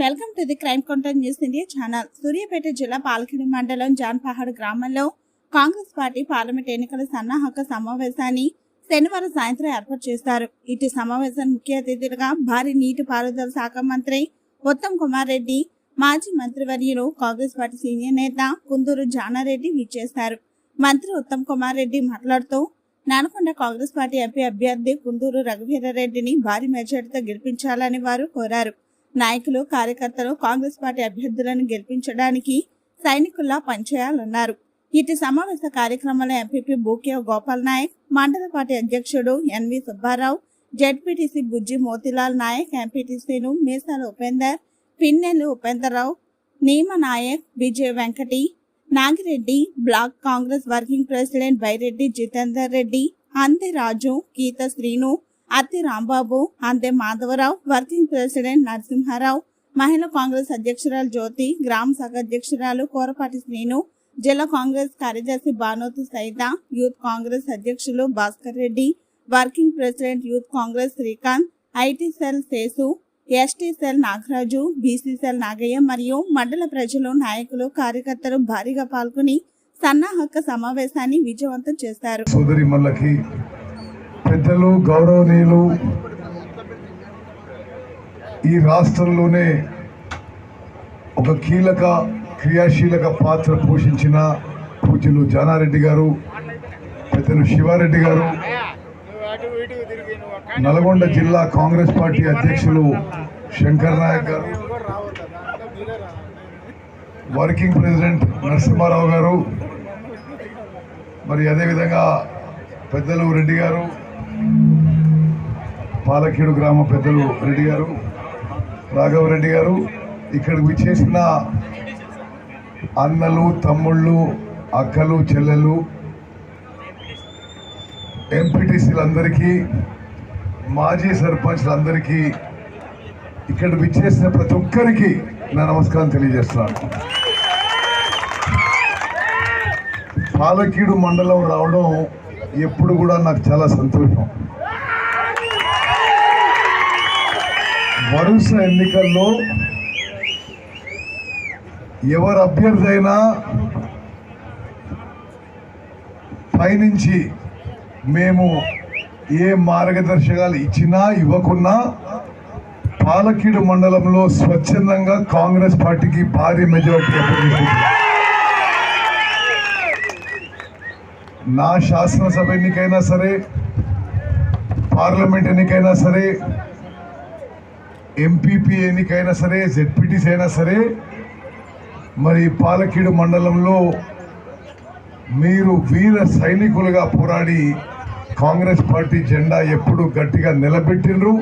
Welcome to the crime content news India channel. Suryapet జిల్లా పాలకిడి మండలం జాన్పహాడ్ గ్రామంలో కాంగ్రెస్ పార్టీ పార్లమెంట్ ఎన్నికల సన్నాహక సమావేశాన్ని శనివారం సాయంత్రం ఏర్పాటు చేశారు ఇటు సమావేశానికి ముఖ్య అతిథులుగా భారీ నీటి పారుదల శాఖ మంత్రి ఉత్తమ్ కుమార్ రెడ్డి మాజీ మంత్రివర్యులు కాంగ్రెస్ పార్టీ సీనియర్ నేత కుందూరు జానారెడ్డి విచ్చేశారు. మంత్రి ఉత్తమ్ కుమార్ రెడ్డి మాట్లాడుతూ నానకొండ కాంగ్రెస్ పార్టీ ఎంపీ అభ్యర్థి కుందూరు రఘువీరారెడ్డిని భారీ మెజార్టీతో గెలిపించాలని వారు కోరారు. నాయకులు కార్యకర్తలు కాంగ్రెస్ పార్టీ అభ్యర్థులను గెలిపించడానికి సైనికుల్లా పనిచేయాలన్నారు. ఇటు సమావేశ కార్యక్రమంలో ఎంపీపీ బూకే గోపాల్ నాయక్ మండల పార్టీ అధ్యక్షుడు N V Subbarao ZPTC Bujji Motilal Nayak ఎంపీటీసీలు Meesala Upender Pinnellu Upenderrao Neema Nayak Vijay Venkati Nagireddy block Congress working president Byreddy Jitender Reddy అంతే రాజు గీత శ్రీను అత్తి రాంబాబు అంతే మాధవరావు వర్కింగ్ ప్రెసిడెంట్ నరసింహారావు మహిళా కాంగ్రెస్ అధ్యక్షురాలు జ్యోతి గ్రామ శాఖ అధ్యక్షురాలు కోరపాటి శ్రీను జిల్లా కాంగ్రెస్ కార్యదర్శి భానోతు సైత యూత్ కాంగ్రెస్ అధ్యక్షులు Bhaskar Reddy working president youth Congress Srikanth IT cell Sesu ST cell Nagaraju BC cell Nagaiah మరియు మండల ప్రజలు నాయకులు కార్యకర్తలు భారీగా పాల్గొని సన్నాహక సమావేశాన్ని విజయవంతం చేశారు. పెద్దలు గౌరవనీయులు ఈ రాష్ట్రంలోనే ఒక కీలక క్రియాశీలక పాత్ర పోషించిన పూజ్యులు జానారెడ్డి గారు పెద్దలు శివారెడ్డి గారు నల్గొండ జిల్లా కాంగ్రెస్ పార్టీ అధ్యక్షులు శంకర్ నాయక్ గారు వర్కింగ్ ప్రెసిడెంట్ నరసింహారావు గారు మరి అదేవిధంగా పెద్దలు రెడ్డి గారు పాలకీడు గ్రామ పెద్దలు రెడ్డి గారు రాఘవరెడ్డి గారు ఇక్కడికి విచ్చేసిన అన్నలు తమ్ముళ్ళు అక్కలు చెల్లెలు ఎంపీటీసీలందరికీ మాజీ సర్పంచ్లందరికీ ఇక్కడ విచ్చేసిన ప్రతి ఒక్కరికి నా నమస్కారం తెలియజేస్తున్నాను. పాలకీడు మండలం రావడం ఎప్పుడు కూడా నాకు చాలా సంతోషం. వరుస ఎన్నికల్లో ఎవరు అభ్యర్థి అయినా పైనుంచి మేము ఏ మార్గదర్శకాలు ఇచ్చినా ఇవ్వకున్నా పాలకీడు మండలంలో స్వచ్ఛందంగా కాంగ్రెస్ పార్టీకి భారీ మెజారిటీ నా శాసనసభ ఎన్నికైనా సరే పార్లమెంట్ ఎన్నికైనా సరే ఎంపీపీ ఎన్నికైనా సరే జెడ్పీటీసీ అయినా సరే మరి పాలకీడు మండలంలో మీరు వీర సైనికులుగా పోరాడి కాంగ్రెస్ పార్టీ జెండా ఎప్పుడు గట్టిగా నిలబెట్టినరు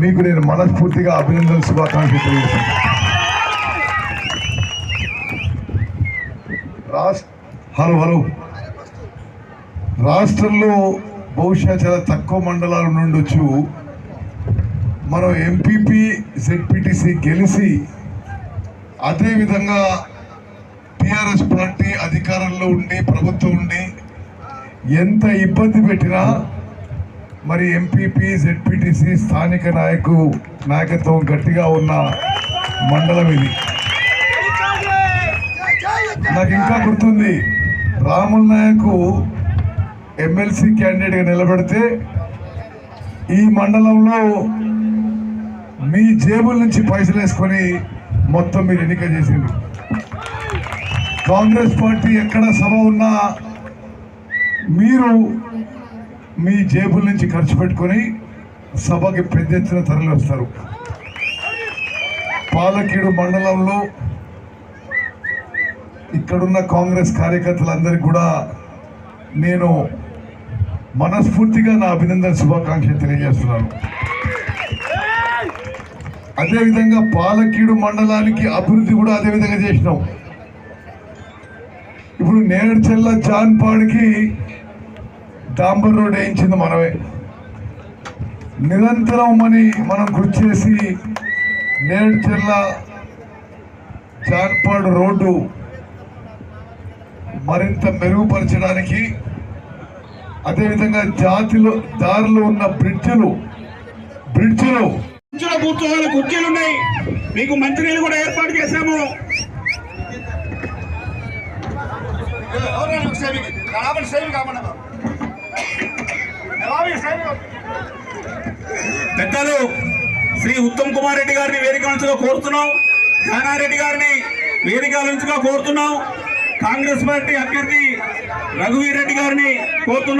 మీకు నేను మనస్ఫూర్తిగా అభినందన శుభాకాంక్షలు తెలియజేస్తాను రాష్ట్ర హలో హలో. రాష్ట్రంలో బహుశా చాలా తక్కువ మండలాలు నుండొచ్చు మనం ఎంపీపీ జెడ్పీటీసీ గెలిచి అదేవిధంగా టిఆర్ఎస్ పార్టీ అధికారంలో ఉండి ప్రభుత్వం ఉండి ఎంత ఇబ్బంది పెట్టినా మరి ఎంపీపీ జెడ్పీటీసీ స్థానిక నాయకు నాయకత్వం గట్టిగా ఉన్న మండలం ఇది. నాకు ఇంకా గుర్తుంది రాముల్ నాయకు ఎమ్మెల్సీ క్యాండిడేట్గా నిలబెడితే ఈ మండలంలో మీ జేబుల నుంచి పైసలు వేసుకొని మొత్తం మీరు ఎన్నిక చేసిండ్రు కాంగ్రెస్ పార్టీ ఎక్కడ సభ ఉన్నా మీరు మీ జేబుల నుంచి ఖర్చు పెట్టుకొని సభకి పెద్ద ఎత్తున తరలి వస్తారు. పాలకీడు మండలంలో ఇక్కడున్న కాంగ్రెస్ కార్యకర్తలందరికీ కూడా నేను మనస్ఫూర్తిగా నా అభినందన శుభాకాంక్షలు తెలియజేస్తున్నాను. అదేవిధంగా పాలకీడు మండలానికి అభివృద్ధి కూడా అదేవిధంగా చేసినాం. ఇప్పుడు నేడుచెల్ల జాన్పాడికి డాంబర్ రోడ్ వేయించింది మనమే. నిరంతరం మని మనం కృషి చేసి నేడుచెల్ల జాన్పాడు రోడ్డు మరింత మెరుగుపరచడానికి అదేవిధంగా జాతిలో దారిలో ఉన్న బ్రిడ్జులు బ్రిడ్జులు. కుర్చీల కూర్చోవాలి కుర్చీలు ఉన్నాయి మీకు మంచినీళ్ళు కూడా ఏర్పాటు చేశాము. పెద్దలు శ్రీ ఉత్తమ్ కుమార్ రెడ్డి గారిని వేదిక నుంచిగా కోరుతున్నాం. జానారెడ్డి గారిని వేదిక నుంచిగా కోరుతున్నాం. కాంగ్రెస్ పార్టీ అభ్యర్థి రఘువీర్ రెడ్డి గారిని కోరుతున్నాం.